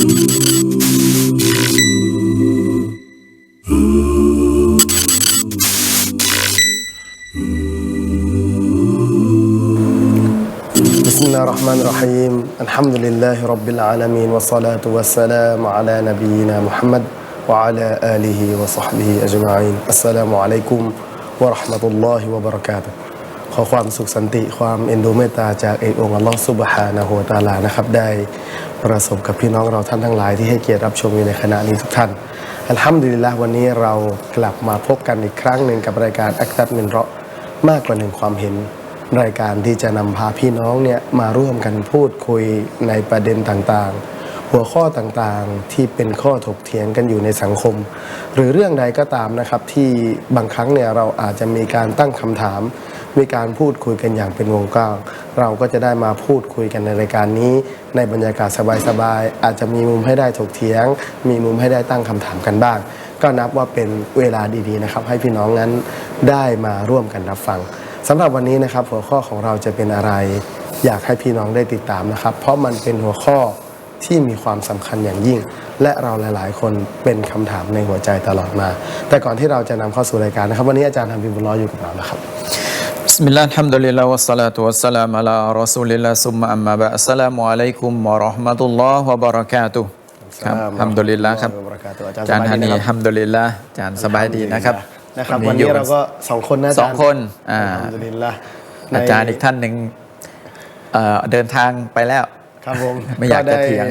بسم الله الرحمن الرحيم الحمد لله رب العالمين والصلاة والسلام على نبينا محمد وعلى آله وصحبه أجمعين السلام عليكم ورحمة الله وبركاته ขอความสุขสันติความเอ็นดูเมตตาจากเอกองค์อัลลอฮฺซุบฮานะฮูวตาลานะครับ ได้ประสบกับพี่น้องเราท่านทั้งหลายที่ให้เกียรติรับชมอยู่ในขณะนี้ทุกท่านอัลฮัมดุลิลละวันนี้เรากลับมาพบกันอีกครั้งหนึ่งกับรายการอักตัดมินเราะมากกว่าหนึ่งความเห็น รายการที่จะนำพาพี่น้องเนี่ยมาร่วมกันพูดคุยในประเด็นต่างๆหัวข้อต่างๆที่เป็นข้อถกเถียงกันอยู่ในสังคม หรือเรื่องใดก็ตามนะครับที่บางครั้งเนี่ยเราอาจจะมีการตั้งคำถาม มีการพูดคุยกันอย่างเป็นวงกว้าง เราก็จะได้มาพูดคุยกันในรายการนี้ ในบรรยากาศสบายๆอาจจะมีมุมให้ได้ถกเถียง มีมุมให้ได้ตั้งคำถามกันบ้าง ก็นับว่าเป็นเวลาดีๆนะครับ ให้พี่น้องนั้นได้มาร่วมกันรับฟังสำหรับวันนี้นะครับหัวข้อของเราจะเป็นอะไร อยากให้พี่น้องได้ติดตามนะครับ เพราะมันเป็นหัวข้อที่มีความสำคัญอย่างยิ่ง และเราหลาย ๆ คนเป็นคำถามในหัวใจตลอดมา แต่ก่อนที่เราจะนำเข้าสู่รายการนะครับ วันนี้อาจารย์ทำพิมพ์บุญร้อยอยู่กับเราแล้วครับ بسم الله الحمد لله والصلاة والسلام على رسول الله ثم أما بعد السلام عليكم ورحمة الله وبركاته ครับฮัมดุลิลละครับ อาจารย์ อาจารย์ สบาย ฮา ดี นี นะครับ ฮัมดุลิลละอาจารย์สบายดีนะครับ นะครับ วันนี้เราก็สองคนนะอาจารย์ สองคนอ่า อัลฮัมดุลิลละ อาจารย์อีกท่านหนึ่งเอ่อเดินทางไปแล้ว ครับผม ไม่อยากจะ ได้ เถียง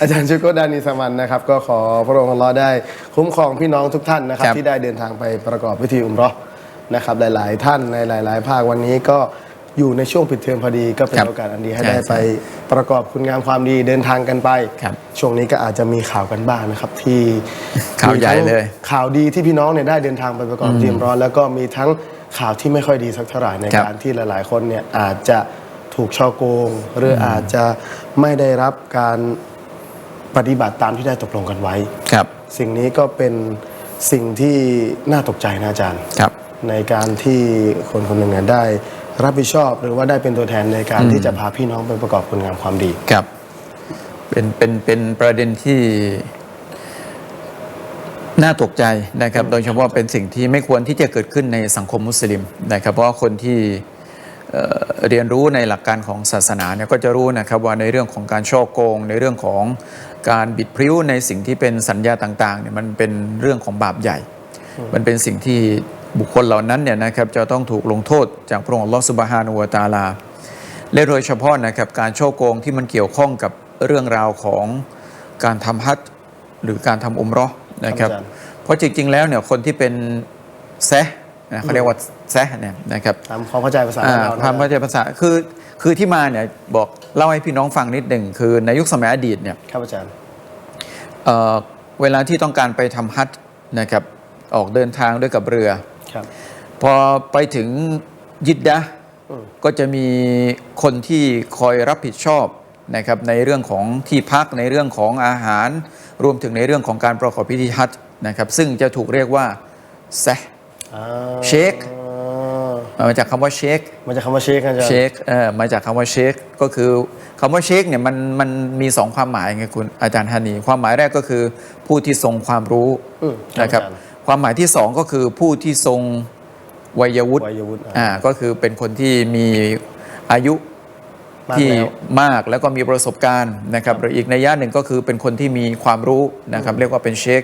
อาจารย์ชุกโกดานิสมันนะครับ ก็ขอพระองค์อัลลอฮ์ได้คุ้มครองพี่น้องทุกท่านนะครับ ครับ ที่ได้เดินทางไปประกอบพิธีอุมเเราะห์ นะครับหลาย ๆ ท่านในหลาย ๆ ภาควันนี้ก็อยู่ในช่วงปิดเทอมพอดีก็เป็นครับโอกาสอันดีให้ใช่ได้ไปประกอบคุณงามความดีเดินทางกันไป ครับช่วงนี้ก็อาจจะมีข่าวกันบ้างนะครับที่ข่าวใหญ่มีทั้งเลย ข่าวดีที่พี่น้องเนี่ยได้เดินทางไปประกอบพิธีอุมเร้อน แล้วก็มีทั้งข่าวที่ไม่ค่อยดีสักเท่าไหร่ในครับ การที่หลาย ๆ คนเนี่ยอาจจะถูกช่อโกง หรืออาจจะไม่ได้รับการปฏิบัติตามที่ได้ตกลงกันไว้ ครับ สิ่งนี้ก็เป็นสิ่งที่น่าตกใจนะอาจารย์ ครับ ในการที่คนคนหนึ่งเนี่ยได้รับผิดชอบหรือว่าได้เป็นตัวแทนในการที่จะพาพี่น้องไปประกอบคุณงามความดีครับ เป็นเป็นเป็นประเด็นที่น่าตกใจนะครับ โดยเฉพาะเป็นสิ่งที่ไม่ควรที่จะเกิดขึ้นในสังคมมุสลิมนะครับ เพราะว่าคนที่เอ่อเรียนรู้ในหลักการของศาสนาเนี่ยก็จะรู้นะครับว่าในเรื่องของการช่อโกง ในเรื่องของการบิดพริ้วในสิ่งที่เป็นสัญญาต่างๆเนี่ยมันเป็นเรื่องของบาปใหญ่ มันเป็นสิ่งที่ บุคคลเหล่านั้นเนี่ยนะครับจะต้องถูกลงโทษจากพระองค์อัลลอฮฺสุบฮานุวะตะอาลา และโดยเฉพาะนะครับการช่อโกงที่มันเกี่ยวข้องกับเรื่องราวของการทำฮัจญ์หรือการทำอุมเรอนะครับครับอาจารย์เพราะจริง ๆ แล้วเนี่ยคนที่เป็นแซะนะเขาเรียกว่าแซะเนี่ยนะครับตามความเข้าใจภาษาอ่าเรานะความเข้าใจภาษาคือคือที่มาเนี่ยบอกเล่าให้พี่น้องฟังนิดหนึ่งคือในยุคสมัยอดีตเนี่ยครับอาจารย์เอ่อเวลาที่ต้องการไปทำฮัจญ์นะครับออกเดินทางด้วยกับเรือ ครับพอไปถึงยิดดะห์อืมก็จะมีคนที่คอยรับผิดชอบนะครับในเรื่องของที่พักในเรื่องของอาหาร รวมถึงในเรื่องของการประกอบพิธีฮัจญ์นะครับ ซึ่งจะถูกเรียกว่าแซะอ่าเชคมาจากคำว่าเชคมันจะคำว่าเชคนะอาจารย์เชคเอ่อมาจากคำว่าเชคก็คือคำว่าเชคเนี่ยมันมันมีสองความหมายไงคุณอาจารย์ธานี ความหมายแรกก็คือผู้ที่ทรงความรู้อืมนะครับอาจารย์ ความหมายที่สองก็คือผู้ที่ทรงวัยวุฒิวัยวุฒิอ่า อ่าก็คือเป็นคนที่มีอายุมากที่แล้ว มากแล้วก็มีประสบการณ์นะครับหรืออีกในย่าหนึ่งก็คือเป็นคนที่มีความรู้นะครับเรียกว่าเป็นเชค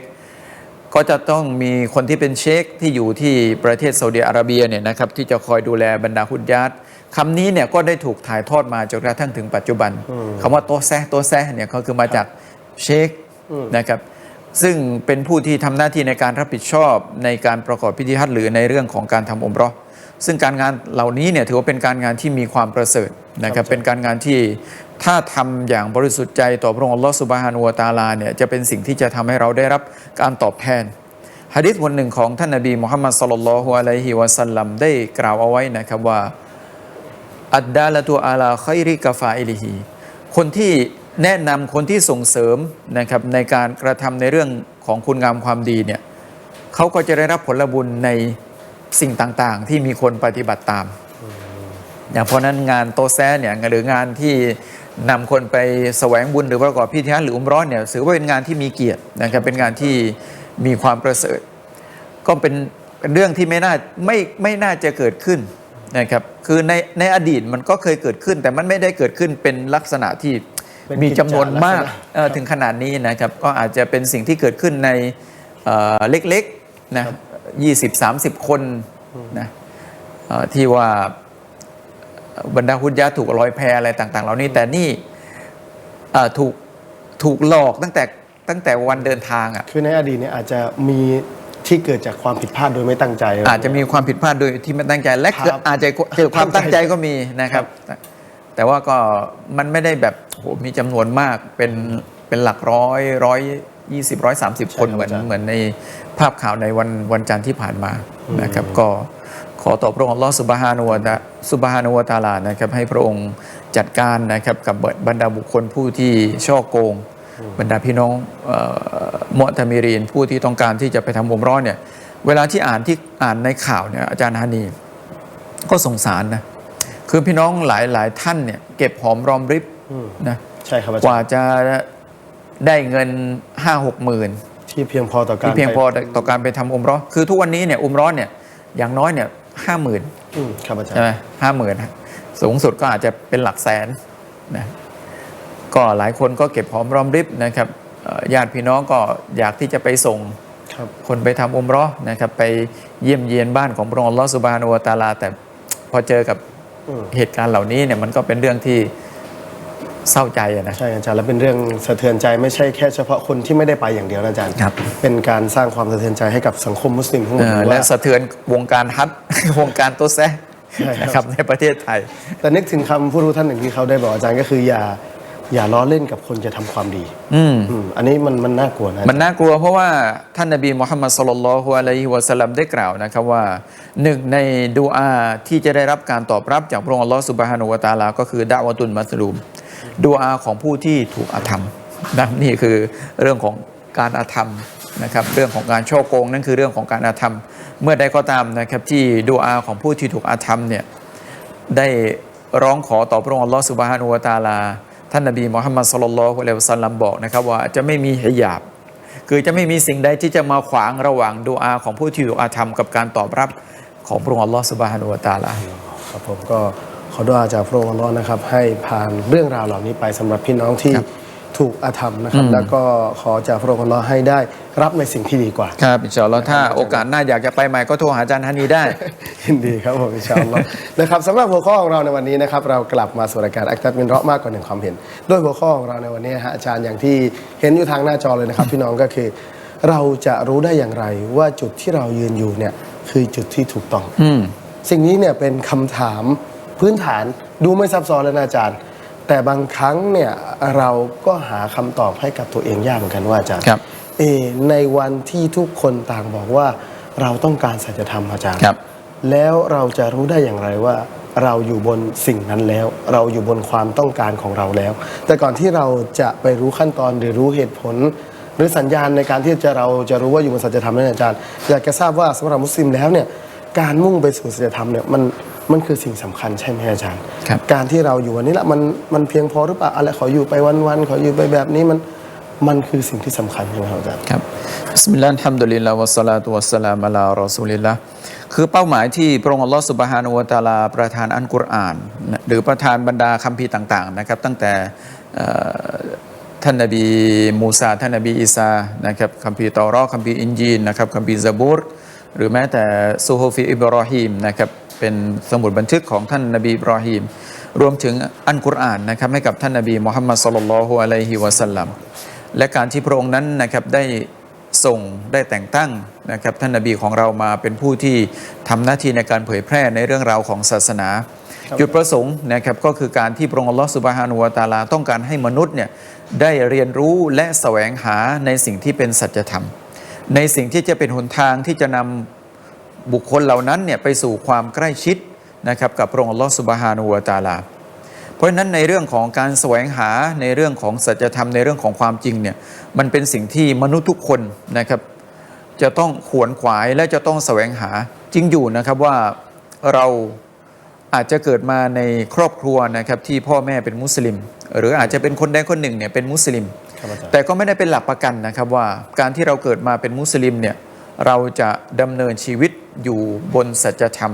ก็จะต้องมีคนที่เป็นเชคที่อยู่ที่ประเทศซาอุดิอาระเบียเนี่ยนะครับที่จะคอยดูแลบรรดาฮุดญาตคำนี้เนี่ยก็ได้ถูกถ่ายทอดมาจนกระทั่งถึงปัจจุบันคำว่าโตะแซะโตะแซะเนี่ยก็คือมาจากเชคนะครับ ซึ่งเป็นผู้ที่ทำหน้าที่ในการรับผิดชอบในการประกอบพิธีฮัจญ์หรือในเรื่องของการทำอุมเราะห์ซึ่งการงานเหล่านี้เนี่ยถือว่าเป็นการงานที่มีความประเสริฐนะครับเป็นการงานที่ถ้าทำอย่างบริสุทธิ์ใจต่อพระองค์อัลลอฮฺสุบฮานุวะตะอาลาเนี่ยจะเป็นสิ่งที่จะทำให้เราได้รับการตอบแทนฮะดิษบทหนึ่งของท่านนบีมุฮัมมัดสลลัลลอฮุอะลัยฮิวะสัลลัมได้กล่าวเอาไว้นะครับว่าอัดดาละตุอาลาคอยริกาฟาอิลิฮีคนที่ แนะนำคนที่ส่งเสริมนะครับในการกระทำในเรื่องของคุณงามความดีเนี่ยเขาก็จะได้รับผลบุญในสิ่งต่างๆ ที่มีคนปฏิบัติตามอย่างเพราะนั้นงานโตะแซะเนี่ยหรืองานที่นำคนไปแสวงบุญหรือประกอบพิธีฮัจญ์หรืออุมเร้อนเนี่ยถือว่าเป็นงานที่มีเกียรตินะครับเป็นงานที่มีความประเสริฐ ก็เป็นเป็นเรื่องที่ไม่น่าไม่ไม่น่าจะเกิดขึ้นนะครับคือในในอดีตมันก็เคยเกิดขึ้น แต่มันไม่ได้เกิดขึ้นเป็นลักษณะที่ เป็นมีจำนวนมากกิจจลักษณะเอ่อถึงขนาดนี้นะครับก็อาจจะเป็นสิ่งที่เกิดขึ้นในเอ่อเล็กๆนะยี่สิบสามสิบคนนะเอ่อที่ว่าบรรดาฮุดยะห์ถูกลอยแพอะไรต่างๆ เหล่านี้แต่นี่เอ่อถูกถูกหลอกตั้งแต่ตั้งแต่วันเดินทางอะ คือในอดีตเนี่ยอาจจะมีที่เกิดจากความผิดพลาดโดยไม่ตั้งใจ อาจจะมีความผิดพลาดโดยที่ไม่ตั้งใจและครับอาจจะเกิดความตั้งใจก็มีนะครับ แต่ว่าก็มันไม่ได้แบบโหมีจำนวนมากเป็นเป็นหลักร้อยร้อยยี่สิบร้อยสามสิบคนเหมือนเหมือนในภาพข่าวในวันวันจันทร์ที่ผ่านมานะครับ ก็ขอต่อพระองค์อัลลอฮ์สุบฮานุวะตะสุบฮานุวะตะอาลานะครับ ให้พระองค์จัดการนะครับกับบรรดาบุคคลผู้ที่ช่อโกง บรรดาพี่น้องเอ่อมุตะมิรีนผู้ที่ต้องการที่จะไปทำอุมเร้อนเนี่ย เวลาที่อ่านที่อ่านในข่าวเนี่ยอาจารย์ฮานีก็สงสารนะ คือพี่น้องหลายหลายท่านเนี่ยเก็บหอมรอมริบนะใช่ครับอากจารว่าย์จะได้เงินห้าหกหมื่นที่เพียงพอต่อการที่เพียงพอไปต่อการไปทำอุมเร้อคือทุกวันนี้เนี่ยอุมเร้อนเนี่ยอย่างน้อยเนี่ยห้าหมื่นอืมครับอาจารใช่ย์ไหมห้าหมื่นสูงสุดก็อาจจะเป็นหลักแสนนะก็หลายคนก็เก็บหอมรอมริบนะครับเอ่อญาติพี่น้องก็อยากที่จะไปส่งครับคนไปทำอุมเร้อนะครับ ไปเยี่ยมเยียนบ้านของพระองค์อัลลอฮฺสุบฮานุวะตะอาลา แต่พอเจอกับอืม เหตุการณ์เหล่านี้เนี่ยมันก็เป็นเรื่องที่เศร้าใจอะนะใช่อาจารย์แล้วเป็นเรื่องสะเทือนใจไม่ใช่แค่เฉพาะคนที่ไม่ได้ไปอย่างเดียวนะอาจารย์ครับเป็นการสร้างความสะเทือนใจให้กับสังคมมุสลิมทั้งหมเอดอเลยและว่าสะเทือนวงการฮัทวงการโตะแซะใช่ครับนะครับในประเทศไทย แต่นึกถึงคำผู้รู้ท่านหนึ่งที่เขาได้บอกอาจารย์ก็คืออย่า อย่าล้อเล่นกับคนจะทำความดีอืมอืมอันนี้มันมันน่ากลัวนะ มันน่ากลัวเพราะว่าท่านนบีมุฮัมมัดสุลลัลลอฮุอะลัยฮิวะสัลลัมได้กล่าวนะครับว่าหนึ่งในดูอาที่จะได้รับการตอบรับจากพระองค์อัลลอฮฺสุบฮานุวะตะอาลา ก็คือดะวะตุนมัสลูมดูอาของผู้ที่ถูกอาธรรมนะนี่คือเรื่องของการอาธรรมนะครับเรื่องของการช่อโกงนั่นคือเรื่องของการอาธรรม เมื่อใดก็ตามนะครับที่ดูอาของผู้ที่ถูกอาธรรมเนี่ยได้ร้องขอต่อพระองค์อัลลอฮฺสุบฮานุวะตะอาลา ท่านนบีมุฮัมมัดสุลลัลลอฮุอะลัยฮิวะสัลลัมบอกนะครับว่าจะไม่มีฮิญาบ คือจะไม่มีสิ่งใดที่จะมาขวางระหว่างดูอาของผู้ที่ถูกอาธรรมกับการตอบรับของพระองค์อัลลอฮฺสุบฮานุวะตะอาลาครับผมก็ขอดุอาจากพระองค์อัลลอฮ์นะครับให้ผ่านเรื่องราวเหล่านี้ไปสำหรับพี่น้องที่ครับ ถูกอาธรรมนะครับ แล้วก็ขอจากพระองค์อัลลอฮ์ให้ได้รับในสิ่งที่ดีกว่า ครับอินชาอัลลอฮ์ถ้าโอกาสหน้าอยากจะไปใหม่ก็โทรหาอาจารย์ฮันนีได้ ยินดีครับผมอินชาอัลลอฮ์นะครับสำหรับหัวข้อของเราในวันนี้นะครับเรากลับมาสู่รายการอักตับมินเราะห์มากกว่าหนึ่งความเห็นโดยหัวข้อของเราในวันนี้ฮะอาจารย์อย่างที่เห็นอยู่ทางหน้าจอเลยนะครับ พี่น้องก็คือ เราจะรู้ได้อย่างไรว่าจุดที่เรายืนอยู่เนี่ยคือจุดที่ถูกต้องอืมสิ่งนี้เนี่ยเป็นคำถามพื้นฐานดูไม่ซับซ้อนเลยนะอาจารย์ แต่บางครั้งเนี่ยเราก็หาคำตอบให้กับตัวเองยากเหมือนกันว่าอาจารย์ครับเออในวันที่ทุกคนต่างบอกว่าเราต้องการสัจธรรมอาจารย์ครับแล้วเราจะรู้ได้อย่างไรว่าเราอยู่บนสิ่งนั้นแล้ว เราอยู่บนความต้องการของเราแล้ว แต่ก่อนที่เราจะไปรู้ขั้นตอนหรือรู้เหตุผล หรือสัญญาณในการที่จะเราจะรู้ว่าอยู่บนสัจธรรมนั้นอาจารย์อยากจะทราบว่าสำหรับมุสลิมแล้วเนี่ยการมุ่งไปสู่สัจธรรมเนี่ยมัน มันคือสิ่งสำคัญใช่ไหมอาจารย์ครับการที่เราอยู่วันนี้ละมันมันเพียงพอหรือเปล่าอะไรขออยู่ไปวันๆขออยู่ไปแบบนี้มันมันคือสิ่งที่สำคัญใช่ไหมครับอาจารย์ครับบิสมิลลาฮิรเราะห์ฮัมดุลิลลาฮ์วัสสลาตุวัสสลามอะลารอซูลิลลาห์คือเป้าหมายที่พระองค์อัลลอฮฺสุบฮานุวะตะอาลาประทานอันกุรอานนะหรือประทานบรรดาคัมภีร์ต่าง ๆ นะครับ ตั้งแต่เอ่อท่านนบีมูซาท่านนบีอีสานะครับคัมภีร์เตอรอคัมภีร์อินจีนนะครับคัมภีร์ซะบูรหรือแม้แต่ซูฮุฟีอิบรอฮีมนะครับ เป็นสมุดบันทึกของท่านนบีอิบรอฮีม รวมถึงอันกุรอานนะครับให้กับท่านนบีมุฮัมมัดสุลลัลลอฮุอะลัยฮิวะสัลลัมและการที่พระองค์นั้นนะครับได้ส่งได้แต่งตั้งนะครับท่านนบีของเรามาเป็นผู้ที่ทำหน้าที่ในการเผยแพร่ในเรื่องราวของศาสนาครับจุดประสงค์นะครับก็คือการที่พระองค์อัลลอฮฺสุบฮานุวะตะอาลาต้องการให้มนุษย์เนี่ยได้เรียนรู้และแสวงหาในสิ่งที่เป็นสัจธรรม ในสิ่งที่จะเป็นหนทางที่จะนำ บุคคลเหล่านั้นเนี่ยไปสู่ความใกล้ชิดนะครับกับพระองค์อัลลอฮฺสุบฮานุวะตาลา เพราะฉะนั้นในเรื่องของการแสวงหาในเรื่องของสัจธรรมในเรื่องของความจริงเนี่ยมันเป็นสิ่งที่มนุษย์ทุกคนนะครับจะต้องขวนขวายและจะต้องแสวงหาจริงอยู่นะครับว่าเราอาจจะเกิดมาในครอบครัวนะครับที่พ่อแม่เป็นมุสลิม หรืออาจจะเป็นคนใดคนหนึ่งเนี่ยเป็นมุสลิม แต่ก็ไม่ได้เป็นหลักประกันนะครับว่าการที่เราเกิดมาเป็นมุสลิมเนี่ยเราจะดำเนินชีวิต อยู่บนสัจธรรม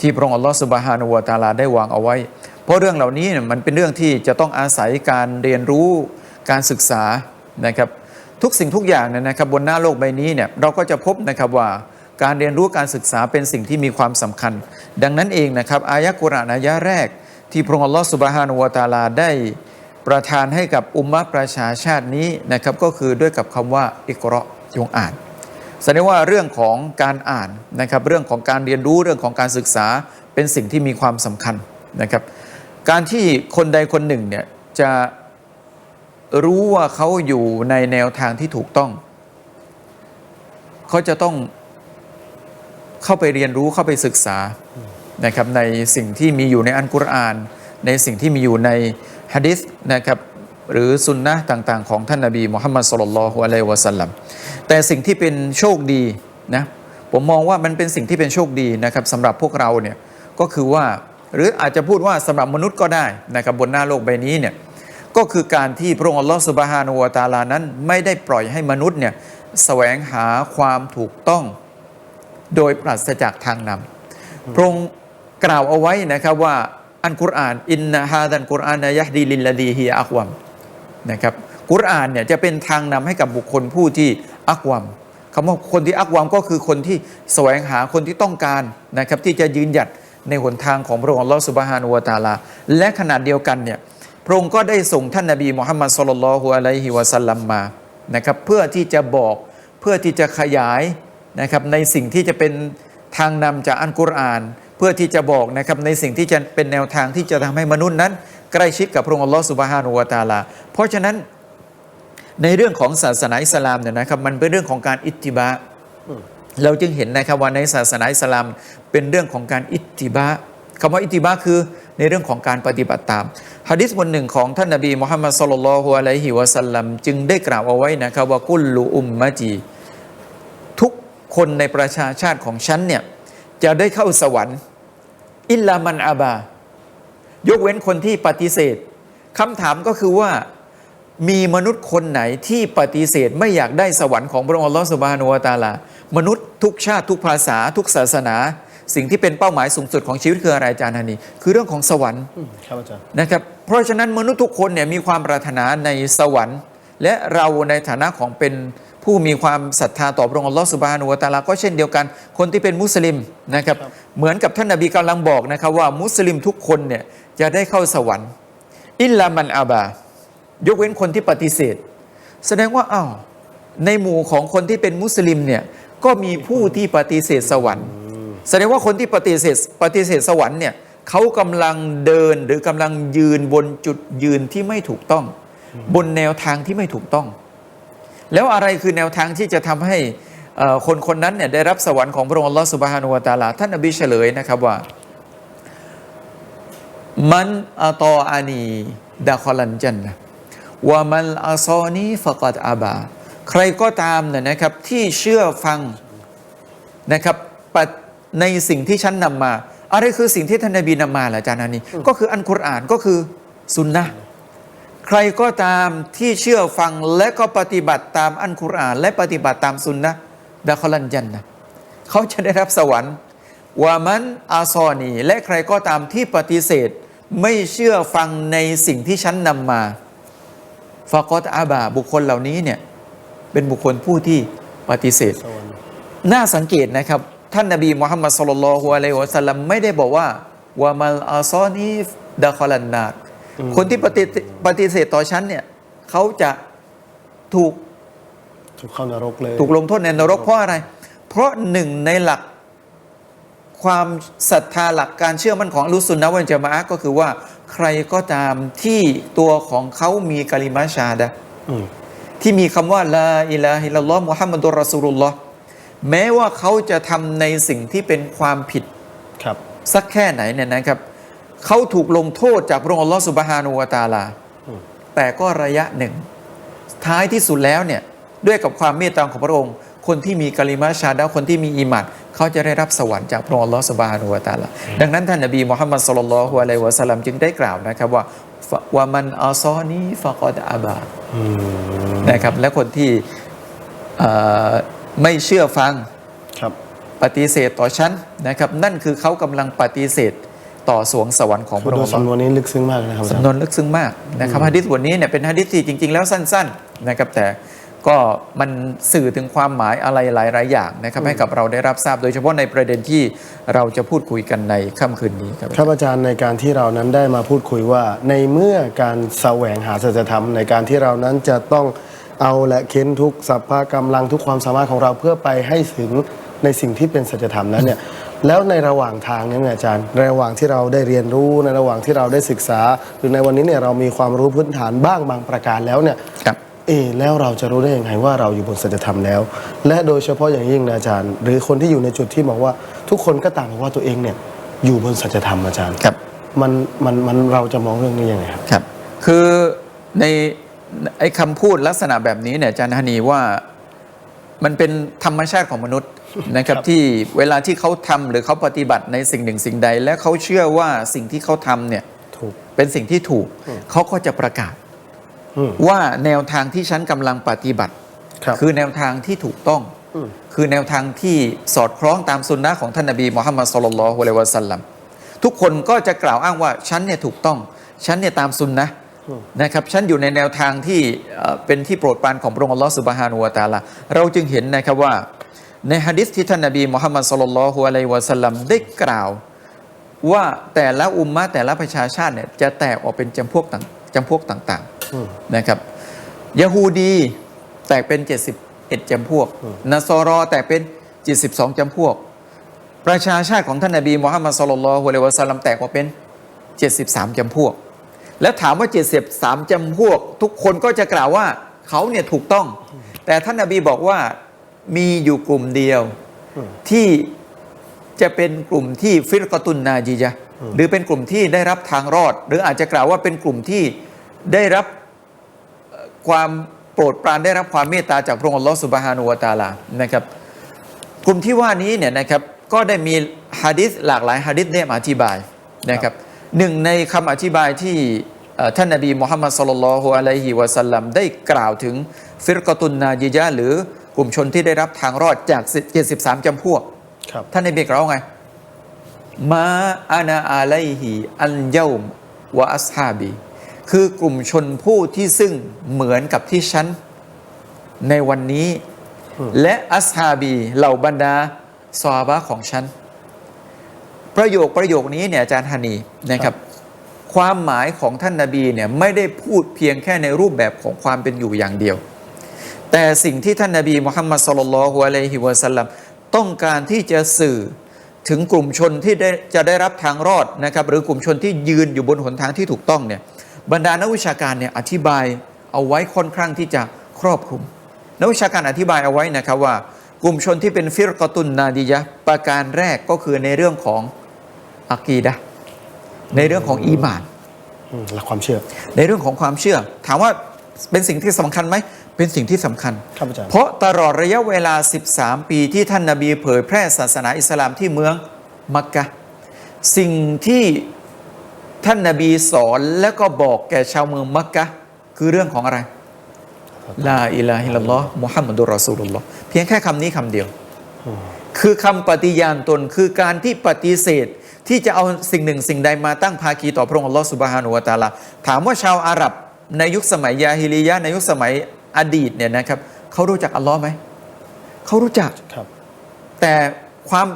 ที่พระองค์อัลลอฮฺสุบฮานุวะตาลาได้วางเอาไว้ เพราะเรื่องเหล่านี้มันเป็นเรื่องที่จะต้องอาศัยการเรียนรู้การศึกษานะครับทุกสิ่งทุกอย่างนะครับบนหน้าโลกใบนี้เนี่ยเราก็จะพบนะครับว่าการเรียนรู้การศึกษาเป็นสิ่งที่มีความสำคัญ ดังนั้นเองนะครับอายะกุรานอายะแรก ที่พระองค์อัลลอฮฺสุบฮานุวะตาลาได้ประทานให้กับอุมมะประชาชาตินี้นะครับก็คือด้วยกับคำว่าอิกราะจงอ่าน แสดงว่าเรื่องของการอ่านนะครับเรื่องของการเรียนรู้เรื่องของการศึกษาเป็นสิ่งที่มีความสำคัญนะครับ การที่คนใดคนหนึ่งเนี่ยจะรู้ว่าเขาอยู่ในแนวทางที่ถูกต้อง เขาจะต้องเข้าไปเรียนรู้เข้าไปศึกษานะครับในสิ่งที่มีอยู่ในอันกุรอาน ในสิ่งที่มีอยู่ในฮะดิษนะครับ หรือสุนนะต่างๆ ของท่านนบีมุฮัมมัดสุลลัลลอฮุอะลัยวะสัลลัมแต่สิ่งที่เป็นโชคดีนะผมมองว่ามันเป็นสิ่งที่เป็นโชคดีนะครับสำหรับพวกเราเนี่ยก็คือว่าหรืออาจจะพูดว่าสำหรับมนุษย์ก็ได้นะครับบนหน้าโลกใบนี้เนี่ยก็คือการที่พระองค์อัลลอฮฺสุบฮานุวะตาลานั้น ไม่ได้ปล่อยให้มนุษย์เนี่ยแสวงหาความถูกต้อง โดยปราศจากทางนำพระองค์กล่าวเอาไว้นะครับว่าอันกุรอานอินนาฮาดันกุรอานยะฮดีลิลลดีฮีอักวัม นะครับกุรอานเนี่ยจะเป็นทางนำให้กับบุคคลผู้ที่อักวัมคำว่าคนที่อักวัมก็คือคนที่แสวงหาคนที่ต้องการนะครับที่จะยืนหยัดในหนทางของพระองค์ลอสุบฮานุวตาลา และขนาดเดียวกันเนี่ยพระองค์ก็ได้ส่งท่านนาบีมุฮัมมัดสุลลัลฮุอะลัยฮิวะสัลลัมมานะครับเพื่อที่จะบอกเพื่อที่จะขยายนะครับในสิ่งที่จะเป็นทางนำจากอันกุรอาน เพื่อที่จะบอกนะครับในสิ่งที่จะเป็นแนวทางที่จะทำให้มนุษย์นั้น ใกล้ชิดกับพระองค์อัลลอฮฺสุบฮานุวะตาลา เพราะฉะนั้นในเรื่องของศาสนาอิสลามเนี่ยนะครับมันเป็นเรื่องของการอิตติบะเราจึงเห็นนะครับว่าในศาสนาอิสลามเป็นเรื่องของการอิตติบะคำว่าอิตติบะคือในเรื่องของการปฏิบัติตามฮะดิษบทหนึ่งของท่านนบีมุฮัมมัดสุลลัลลอฮุอะลัยฮิวะสัลลัมจึงได้กล่าวเอาไว้นะครับว่ากุลลูอุมมะจี ทุกคนในประชาชาติของฉันเนี่ยจะได้เข้าสวรรค์ อิลลามันอาบา ยกเว้นคนที่ปฏิเสธคำถามก็คือว่ามีมนุษย์คนไหนที่ปฏิเสธไม่อยากได้สวรรค์ของพระองค์อัลลอฮฺสุบฮานุวะตะอาลามนุษย์ทุกชาติทุกภาษาทุกศาสนา สิ่งที่เป็นเป้าหมายสูงสุดของชีวิตคืออะไรอาจารย์ธานีคือเรื่องของสวรรค์อืมครับอาจารย์นะครับเพราะฉะนั้นมนุษย์ทุกคนเนี่ยมีความปรารถนาในสวรรค์ และเราในฐานะของเป็น ผู้มีความศรัทธาต่อพระองค์อัลลอฮฺสุบฮานุวะตะอาลาก็เช่นเดียวกัน คนที่เป็นมุสลิมนะครับครับ เหมือนกับท่านนบีกำลังบอกนะครับว่ามุสลิมทุกคนเนี่ยจะได้เข้าสวรรค์ อิลลามันอาบา ยกเว้นคนที่ปฏิเสธ แสดงว่าอ้าวในหมู่ของคนที่เป็นมุสลิมเนี่ยก็มีผู้ที่ปฏิเสธสวรรค์ แสดงว่าคนที่ปฏิเสธปฏิเสธสวรรค์เนี่ยเขากำลังเดินหรือกำลังยืนบนจุดยืนที่ไม่ถูกต้อง บนแนวทางที่ไม่ถูกต้อง แล้วอะไรคือแนวทางที่จะทำให้คนคนนั้นเนี่ยได้รับสวรรค์ของพระองค์อัลลอฮฺสุบฮานุวะตาลาท่านนบีเฉลยนะครับว่า มันอัตออานีดะคอลันจันนะว่ามันอัซอนีฟะกัดอาบา ใครก็ตามน่ยนะครับที่เชื่อฟังนะครับในสิ่งที่ฉันนำมา อะไรคือสิ่งที่ท่านนบีนำมาล่ะอาจารย์อานีก็คืออันกุรอานก็คือสุนนะ ใครก็ตามที่เชื่อฟังและก็ปฏิบัติตามอันกุรอาน และปฏิบัติตามสุนนะดะคอลันจันนะเขาจะได้รับสวรรค์วามันอาซอนีและใครก็ตามที่ปฏิเสธ ไม่เชื่อฟังในสิ่งที่ฉันนำมาฟากอตอาบาบุคคลเหล่านี้เนี่ยเป็นบุคคลผู้ที่ปฏิเสธ น่าสังเกตนะครับ ท่านนบีมุฮัมมัดสุลลัลลอฮุอะลัยฮิวะสัลลัมไม่ได้บอกว่าวามัลอาซอนีดะคอลันนาด คนที่ปฏิปฏิเสธต่อฉันเนี่ยเขาจะถูกถูกเข้านรกเลยถูกลงโทษในนรกเพราะอะไร เพราะหนึ่งในหลักความศรัทธาหลักการเชื่อมั่นของอัลลุสซุนนะฮ์วันจะมาอะห์ก็คือว่าใครก็ตามที่ตัวของเขามีกะลิมาชาดะห์อืมที่มีคำว่าลาอิลาฮิลลัลลอฮ์มุฮัมมัดุลรอสูลุลลอฮ์แม้ว่าเขาจะทำในสิ่งที่เป็นความผิดครับสักแค่ไหนเนี่ยนะครับ เขาถูกลงโทษจากพระองค์อัลลอฮ์สุบฮานุวะตะอาลาอืมแต่ก็ระยะหนึ่ง ท้ายที่สุดแล้วเนี่ย ด้วยกับความเมตตาของพระองค์ คนที่มีกะลิมาชาดะห์คนที่มีอีหมันเขาจะได้รับสวรรค์จากพระองค์อัลลอฮ์สุบฮานุวะตะอาลา ดังนั้นท่านนบีมุฮัมมัดสุลลัลลอฮุอะลัยฮิวะสัลลัมจึงได้กล่าวนะครับว่าฟวามันอัลซอนีฟะกอดอาบาอืมนะครับและคนที่เอ่อไม่เชื่อฟังครับปฏิเสธต่อฉันนะครับ นั่นคือเขากำลังปฏิเสธ ต่อสวงสวรรค์ของพระดูองค์สำนวนนี้ลึกซึ้งมากนะครับอาจารสำย์นวนลึกซึ้งมากนะครับฮะดิษบทนี้เนี่ยเป็นฮะดิษที่จริง ๆ แล้วสั้น ๆนะครับ แต่ก็มันสื่อถึงความหมายอะไรหลาย ๆ อย่างนะครับให้กับเราได้รับทราบโดยเฉพาะในประเด็นที่เราจะพูดคุยกันในค่ำคืนนี้ครับครับอาจารย์ในการที่เรานั้นได้มาพูดคุยว่า ในเมื่อการแสวงหาสัจธรรมในการที่เรานั้นจะต้องเอาและเค้นทุกสัพพะกำลังทุกความสามารถของเราเพื่อไปให้ถึง ในสิ่งที่เป็นสัจธรรมนั้นเนี่ยแล้วในระหว่างทางนั้นเนี่ยอาจารย์ในระหว่างที่เราได้เรียนรู้ในระหว่างที่เราได้ศึกษา หรือในวันนี้เนี่ยเรามีความรู้พื้นฐานบ้างบางประการแล้วเนี่ยครับเอะแล้วเราจะรู้ได้ยังไงว่าเราอยู่บนสัจธรรมแล้ว และโดยเฉพาะอย่างยิ่งนะอาจารย์ หรือคนที่อยู่ในจุดที่บอกว่าทุกคนก็ต่างบอกว่าตัวเองเนี่ยอยู่บนสัจธรรมอาจารย์ครับมันมันมันเราจะมองเรื่องนี้ยังไงครับครับ คือในไอ้คำพูดลักษณะแบบนี้เนี่ยอาจารย์ธนีว่ามันเป็นธรรมชาติของมนุษย์ นะครับครับที่เวลาที่เขาทำหรือเขาปฏิบัติในสิ่งหนึ่งสิ่งใด และเขาเชื่อว่าสิ่งที่เขาทำเนี่ยถูกเป็นสิ่งที่ถูกเขาก็จะประกาศอืมว่าแนวทางที่ฉันกำลังปฏิบัติครับคือแนวทางที่ถูกต้องอืมคือแนวทางที่สอดคล้องตามสุนนะของท่านนบีมุฮัมมัดสุลลัลลอฮุอะลัยฮิวะสัลลัมทุกคนก็จะกล่าวอ้างว่าฉันเนี่ยถูกต้อง ฉันเนี่ยตามสุนนะนะครับฉันอยู่ในแนวทางที่เอ่อเป็นที่โปรดปรานของพระองค์อัลลอฮ์สุบฮานุวะตะอาลาเราจึงเห็นนะครับว่า ในฮะดิษที่ท่านนบีมุฮัมมัดสุลลัลลอฮุอะลัยฮิวะสัลลัมได้กล่าว ว่าแต่ละอุมมะห์แต่ละประชาชาติเนี่ยจะแตกออกเป็นจำพวกต่างจำพวกต่างอืมๆนะครับยะฮูดีแตกเป็น 71จำพวกนัสรอแตกเป็น 72จำพวก ประชาชาติของท่านนบีมุฮัมมัดสุลลัลลอฮุอะลัยฮิวะสัลลัมแตกออกเป็น 73จำพวก แล้วถามว่า 73จำพวก ทุกคนก็จะกล่าวว่าเขาเนี่ยถูกต้อง แต่ท่านนบีบอกว่า มีอยู่กลุ่มเดียวที่จะเป็นกลุ่มที่ฟิรกตุนนาจียะห์หรือเป็นกลุ่มที่ได้รับทางรอด หรืออาจจะกล่าวว่าเป็นกลุ่มที่ได้รับเอ่อความโปรดปรานได้รับความเมตตาจากพระองค์อัลลอฮฺสุบฮานุวะตะอาลานะครับ กลุ่มที่ว่านี้เนี่ยนะครับก็ได้มีฮะดิษหลากหลายฮะดิษเนี่ยมาอธิบายนะครับหนึ่งในคำอธิบายที่เอ่อท่านนบีมุฮัมมัดสุลลัลลอฮุอะลัยฮิวะสัลลัมได้กล่าวถึงฟิรกตุนนาจิยะห์หรือ กลุ่มชนที่ได้รับทางรอดจาก 73 จำพวกครับท่านนบีกล่าวว่าไง มาอานาอาไลฮีอันเยาม์วะอัสฮาบี คือกลุ่มชนผู้ที่ซึ่งเหมือนกับที่ฉัน ในวันนี้ และอัสฮาบีเหล่าบรรดาซอฮาบะห์ของฉัน ประโยคประโยคนี้เนี่ยอาจารย์ฮานีนะครับความหมายของท่านนาบีเนี่ยไม่ได้พูดเพียงแค่ในรูปแบบของความเป็นอยู่อย่างเดียว แต่สิ่งที่ท่านนาบีมุฮัมมัดสุลลัลลอฮุอะลัยฮิวะสัลลัมต้องการที่จะสื่อถึงกลุ่มชนที่ได้จะได้รับทางรอดนะครับหรือกลุ่มชนที่ยืนอยู่บนหนทางที่ถูกต้องเนี่ยบรรดานักวิชาการเนี่ยอธิบายเอาไว้ค่อนข้างที่จะครอบคลุม นักวิชาการอธิบายเอาไว้นะครับว่ากลุ่มชนที่เป็นฟิรกตุนนาดียะห์ประการแรกก็คือในเรื่องของอากีดะห์ในเรื่องของอีหมานอืมหลักความเชื่อ ในเรื่องของความเชื่อ ถามว่าเป็นสิ่งที่สำคัญไหม เป็นสิ่งที่สำคัญครับอาจารย์เพราะตลอดระยะเวลา 13 ปีที่ท่านนาบีเผยแพร่ศาสนาอิสลามที่เมืองมักกะฮ์สิ่งที่ท่านนาบีสอนและก็บอกแก่ชาวเมืองมักกะฮ์คือเรื่องของอะไรลาอิลาฮิลลัลลอฮ์มุฮัมมัดุลรอซูลุลลอฮ์เพียงแค่คำนี้คำเดียว คือคำปฏิญาณตนคือการที่ปฏิเสธที่จะเอาสิ่งหนึ่งสิ่งใดมาตั้งภาคีต่อพระองค์อัลลอฮ์สุบฮานุวะตะอาลาถามว่าชาวอาหรับในยุคสมัยยาฮิลียะห์ในยุคสมัย อดีตเนี่ยนะครับเขารู้จักอัลลอฮ์ไหมเขารู้จักครับแต่ความ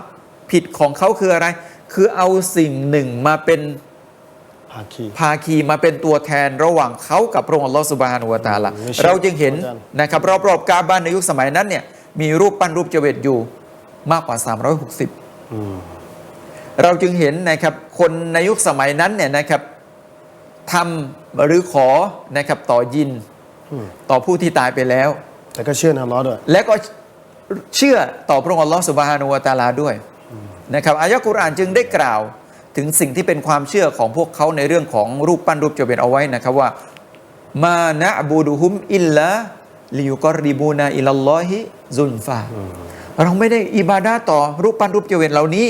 ผิดของเขาคืออะไร คือเอาสิ่งหนึ่งมาเป็นภาคีภาคีมาเป็นตัวแทนระหว่างเขากับพระองค์อัลลอฮ์สุบฮานุวะตะอาลาไม่ใช่เราจึงเห็นอาจารย์นะครับรอบๆกาบานในยุคสมัยนั้นเนี่ยมีรูปปั้นรูปเจเวตอยู่มากกว่า 360อืมเราจึงเห็นนะครับคนในยุคสมัยนั้นเนี่ยนะครับทำหรือขอนะครับต่อยินอืม ต่อผู้ที่ตายไปแล้ว แต่ก็เชื่อในอัลเลอฮ์ด้วย และก็เชื่อต่อพระองค์อัลลอฮ์สุบฮานุวะตะอาลาด้วยนะครับอายะกุรอานจึงได้กล่าวถึงสิ่งที่เป็นความเชื่อของพวกเขาในเรื่องของรูปปั้นรูปเจเวตเอาไว้นะครับว่ามานะบูดุฮุมอิลละลิยุกอริบูนาอิลลัลลอฮิซุนฟาเราไม่ได้อิบาดาต่อรูปปั้นรูปเจเวตเหล่านี้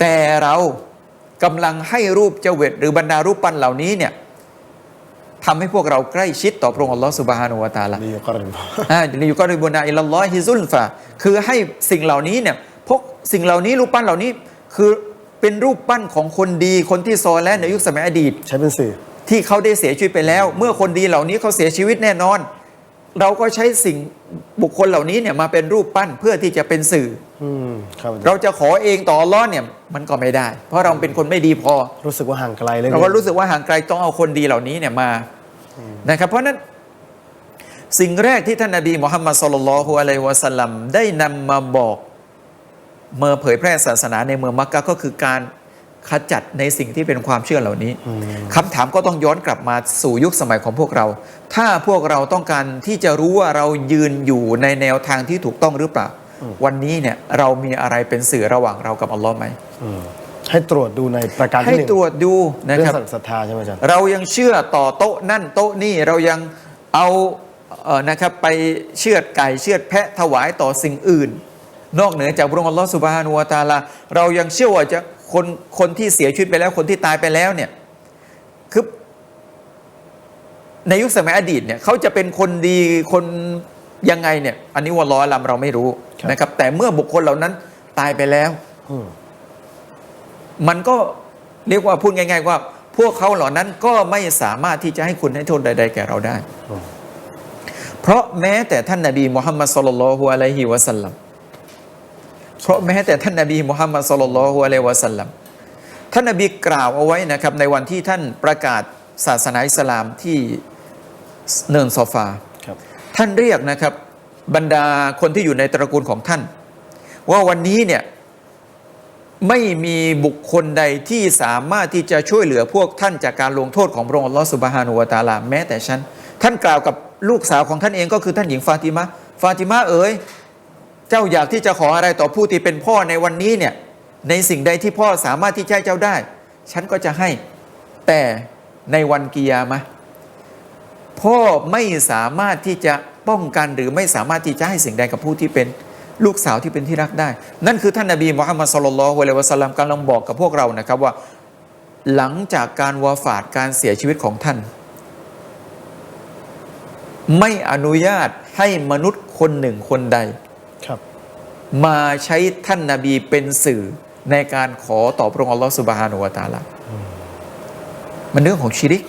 แต่เรากำลังให้รูปเจเวตหรือบรรดารูปปั้นเหล่านี้เนี่ย ทำให้พวกเราใกล้ชิดต่อพระองค์อัลลอฮฺสุบฮานุวะตะอาลาดีกรณีอ่าอยู่ก็ริบุนาอิลลอฮิซุลฟาคือให้สิ่งเหล่านี้เนี่ยพวกสิ่งเหล่านี้รูปปั้นเหล่านี้คือเป็นรูปปั้นของคนดีคนที่ซอและในยุคสมัยอดีต ใช้เป็นสื่อที่เขาได้เสียชีวิตไปแล้ว เมื่อคนดีเหล่านี้เขาเสียชีวิตแน่นอน เราก็ใช้สิ่งบุคคลเหล่านี้เนี่ยมาเป็นรูปปั้นเพื่อที่จะเป็นสื่อ อืมครับอาจารย์เราจะขอเองต่ออัลเลอฮ์เนี่ยมันก็ไม่ได้ เพราะเราเป็นคนไม่ดีพอ รู้สึกว่าห่างไกลเลยเราก็รู้สึกว่าห่างไกลต้องเอาคนดีเหล่านี้เนี่ยมานะครับ เพราะฉะนั้นสิ่งแรกที่ท่านนบีมุฮัมมัดสุลลัลลอฮุอะลัยฮิวะสัลลัมได้นำมาบอกเมื่อเผยแพร่ศาสนาในเมืองมักกะก็คือการขจัดในสิ่งที่เป็นความเชื่อเหล่านี้คำถามก็ต้องย้อนกลับมาสู่ยุคสมัยของพวกเรา ถ้าพวกเราต้องการที่จะรู้ว่าเรายืนอยู่ในแนวทางที่ถูกต้องหรือเปล่า วันนี้เนี่ยเรามีอะไรเป็นสื่อระหว่างเรากับอัลลอฮ์ไหมอืมให้ตรวจดูในประการให้ที่หนึ่งตรวจดูนะเรื่อครับงศรัทธาใช่ไหมอาจารย์เรายังเชื่อต่อโต๊ะนั่นโต๊ะนี่เรายังเอาเออนะครับไปเชือดไก่เชือดแพะถวายต่อสิ่งอื่น นอกเหนือจากพระองค์อัลลอฮฺสุบฮานุวะตะอาลาเรายังเชื่อว่าจะคนคนที่เสียชีวิตไปแล้วคนที่ตายไปแล้วเนี่ยคือในยุคสมัยอดีตเนี่ยเขาจะเป็นคนดีคน ยังไงเนี่ย อันนี้วะล้อลำเราไม่รู้ครับนะครับ แต่เมื่อบุคคลเหล่านั้นตายไปแล้วอืมมันก็เรียกว่าพูดง่าย ๆ ว่า พวกเขาเหล่านั้นก็ไม่สามารถที่จะให้คุณให้โทษใด ๆ แก่เราได้ เพราะแม้แต่ท่านนาบีมุฮัมมัดสุลลัลลอฮุอะลัยฮิวะสัลลัมเพราะแม้แต่ท่านนาบีมุฮัมมัดสุลลัลลอฮุอะลัยฮิวะสัลลัมท่านนาบีกล่าวเอาไว้นะครับ ในวันที่ท่านประกาศศาสนาอิสลามที่เนินซอฟาครับ ท่านเรียกนะครับบรรดาคนที่อยู่ในตระกูลของท่าน ว่าวันนี้เนี่ยไม่มีบุคคลใดที่สามารถที่จะช่วยเหลือพวกท่านจากการลงโทษของพระองค์ลอสุบฮานุวตาลาแม้แต่ฉัน ท่านกล่าวกับลูกสาวของท่านเองก็คือท่านหญิงฟาติมาฟาติมาเอ๋ยเจ้าอยากที่จะขออะไรต่อผู้ที่เป็นพ่อในวันนี้เนี่ยในสิ่งใดที่พ่อสามารถที่จะให้เจ้าได้ ฉันก็จะให้แต่ในวันกิยามะ พ่อไม่สามารถที่จะป้องกันหรือไม่สามารถที่จะให้สิ่งใดกับผู้ที่เป็นลูกสาวที่เป็นที่รักได้ นั่นคือท่านนบีมุฮัมมัดสุลลัลลอฮุอะลัยฮิวะสัลลัมกำลังบอกกับพวกเรานะครับว่า หลังจากการวาฟาดการเสียชีวิตของท่าน ไม่อนุญาตให้มนุษย์คนหนึ่งคนใดครับ มาใช้ท่านนาบีเป็นสื่อในการขอต่อพระองค์อัลลอฮฺสุบฮานุวะตะอาลามันเรื่องของชิริก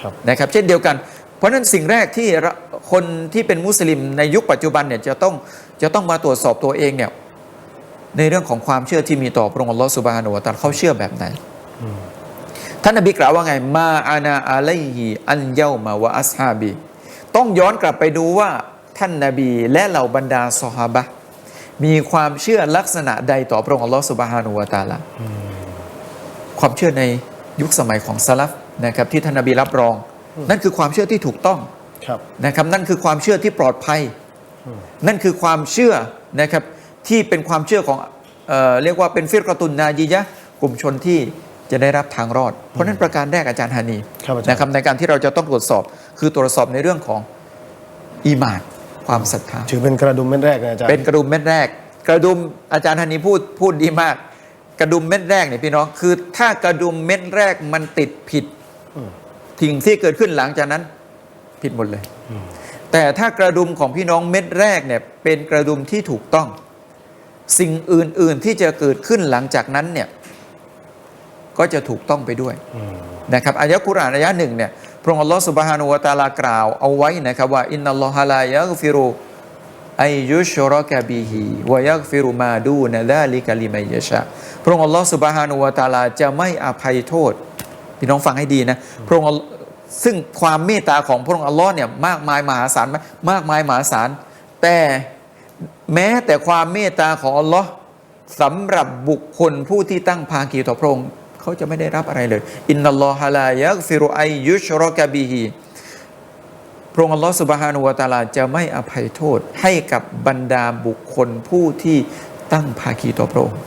ครับนะครับ เช่นเดียวกัน เพราะฉะนั้นสิ่งแรกที่เราคนที่เป็นมุสลิมในยุคปัจจุบันเนี่ยจะต้องจะต้องมาตรวจสอบตัวเองเนี่ยในเรื่องของความเชื่อที่มีต่อพระองค์อัลลอฮฺสุบฮานุวะตะอาลาเขาเชื่อแบบไหนท่านนบีกล่าวว่าไงมาอานาอะลัยฮิอันเยามาวะอัสฮาบี ต้องย้อนกลับไปดูว่าท่านนาบีและเหล่าบรรดาซอฮาบะห์มีความเชื่อลักษณะใดต่อพระองค์อัลลอฮฺสุบฮานุวะตะอาลาความเชื่อในยุคสมัยของซาลฟนะครับที่ท่านนบีรับรอง นั่นคือความเชื่อที่ถูกต้องครับนะครับนั่นคือความเชื่อที่ปลอดภัย นั่นคือความเชื่อนะครับที่เป็นความเชื่อของเออเรียกว่าเป็นฟิรกตุนนายียะห์กลุ่มชนที่จะได้รับทางรอด เพราะฉะนั้นประการแรกอาจารย์ฮานีครับอาจารย์นะครับในการที่เราจะต้องตรวจสอบ คือตรวจสอบในเรื่องของอีหมานความศรัทธาถือเป็นกระดุมเม็ดแรกนะอาจารย์เป็นกระดุมเม็ดแรก กระดุมอาจารย์ธานีพูดพูดดีมาก กระดุมเม็ดแรกเนี่ยพี่น้องคือ ถ้ากระดุมเม็ดแรกมันติดผิดอืม สิ่งที่เกิดขึ้นหลังจากนั้นผิดหมดเลย แต่ถ้ากระดุมของพี่น้องเม็ดแรกเนี่ยเป็นกระดุมที่ถูกต้อง สิ่งอื่น ๆที่จะเกิดขึ้นหลังจากนั้นเนี่ยก็จะถูกต้องไปด้วยอืมนะครับอายะกุรอานอายะหนึ่งเนี่ยพระองค์อัลลอฮฺสุบฮานุวะตะอาลากล่าวเอาไว้นะครับว่าอินนัลลอฮะลายักฟิรุอายุชรอกะบิฮิวะยักฟิรุมาดูนะดาลิกะลิมัยยะชาพระองค์อัลลอฮฺสุบฮานุวะตะอาลาจะไม่อภัยโทษ พี่น้องฟังให้ดีนะพระองค์อัลซึ่งความเมตตาของพระองค์อัลลอฮ์เนี่ยมากมายมหาศาลไหมมากมายมหาศาลแต่แม้แต่ความเมตตาของอัลลอฮ์สำหรับบุคคลผู้ที่ตั้งภาคีต่อพระองค์เขาจะไม่ได้รับอะไรเลยอินนัลลอฮะลายักฟิรุอายุชรอกะบิฮีพระองค์อัลลอฮ์สุบฮานุวะตะอาลาจะไม่อภัยโทษให้กับบรรดาบุคคลผู้ที่ตั้งภาคีต่อพระองค์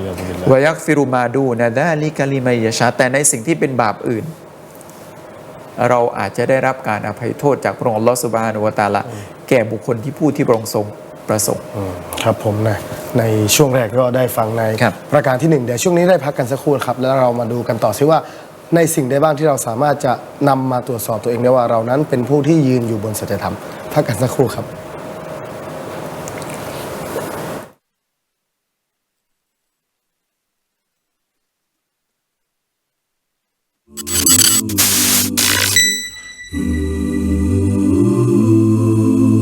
วะยาซุบิลลาห์วายักฟิรุมาดูนะดาลิกะลิมัยยะชาแต่ในสิ่งที่เป็นบาปอื่น เราอาจจะได้รับการอภัยโทษจากพระองค์อัลลอฮฺสุบฮานุวะตะอาลาแก่บุคคลที่ผู้ที่พระองค์ทรงประสงค์อืมครับผมนะในช่วงแรกก็ได้ฟังในครับประการที่หนึ่งเดี๋ยวช่วงนี้ได้พักกันสักครู่ครับ แล้วเรามาดูกันต่อซิว่าในสิ่งใดบ้างที่เราสามารถจะนำมาตรวจสอบตัวเองได้ว่าเรานั้นเป็นผู้ที่ยืนอยู่บนสัจธรรมพักกันสักครู่ครับ